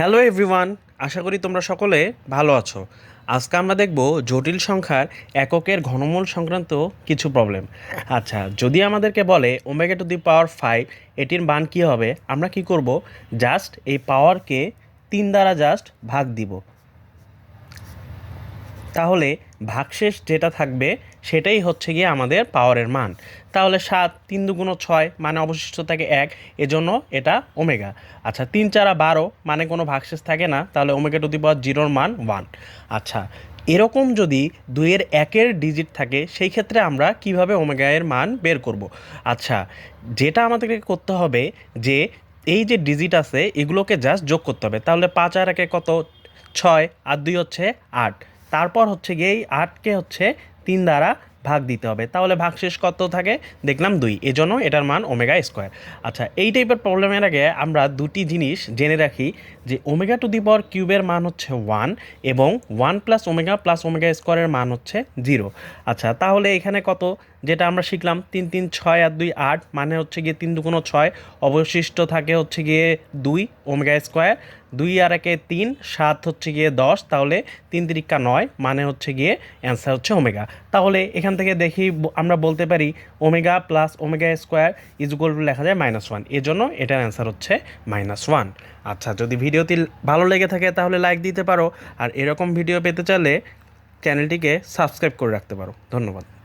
Hello everyone, আশা করি তোমরা সকলে ভালো আছো। আজকে আমরা দেখব জটিল সংখ্যার এককের ঘনমূল সংক্রান্ত কিছু প্রবলেম আচ্ছা যদি আমাদেরকে বলে omega to the power five এটির মান কী হবে? আমরা কি করব? জাস্ট এই পাওয়ারকে তিন দ্বারা জাস্ট ভাগ দিব। তাহলে ভাগশেষ যেটা থাকবে সেটাই হচ্ছে গিয়ে আমাদের পাওয়ারের মান। তাহলে সাত, তিন দুগুণ ছয় মানে অবশিষ্ট থাকে এক, এজন্য এটা ওমেগা আচ্ছা তিন চারা বারো মানে কোনো ভাগশেষ থাকে না, তাহলে ওমেগা টু দি পাওয়ার জিরোর মান ওয়ান আচ্ছা এরকম যদি দুইয়ের একের ডিজিট থাকে, সেই ক্ষেত্রে আমরা কীভাবে ওমেগা এর মান বের করব? আচ্ছা যেটা আমাদেরকে করতে হবে যে এই যে ডিজিট আছে, এগুলোকে জাস্ট যোগ করতে হবে। তাহলে পাঁচ আর একে কত? ছয়, আর দুই হচ্ছে আট। তারপর হচ্ছে গিয়ে এই আটকে হচ্ছে তিন দ্বারা ভাগ দিতে হবে। তাহলে ভাগশেষ কত থাকে? দেখলাম দুই। এজন্য এটার মান ওমেগা স্কোয়ার। আচ্ছা এই টাইপের প্রবলেমের আগে আমরা দুটি জিনিস জেনে রাখি যে ওমেগা টু দি পাওয়ার কিউবের মান হচ্ছে ওয়ান এবং one plus omega plus omega স্কোয়ারের মান হচ্ছে জিরো আচ্ছা তাহলে এখানে কত? যেটা আমরা শিখলাম তিন তিন, ছয় আর দুই, আট মানে হচ্ছে গিয়ে তিন দুগুণ ছয়। অবশিষ্ট থাকে হচ্ছে গিয়ে দুই ওমেগা স্কোয়ার। দুই আর একে তিন, সাত হচ্ছে গিয়ে দশ। তাহলে তিন তিরিক্কা নয় মানে হচ্ছে গিয়ে অ্যান্সার হচ্ছে ওমেগা। তাহলে এখান থেকে দেখি আমরা বলতে পারি omega plus omega square is equal to লেখা যায় মাইনাস ওয়ান। এর জন্য এটার অ্যান্সার হচ্ছে মাইনাস ওয়ান। আচ্ছা যদি ভিডিওটি ভালো লেগে থাকে তাহলে লাইক দিতে পারো। আর এরকম ভিডিও পেতে চাইলে চ্যানেলটিকে সাবস্ক্রাইব করে রাখতে পারো। ধন্যবাদ।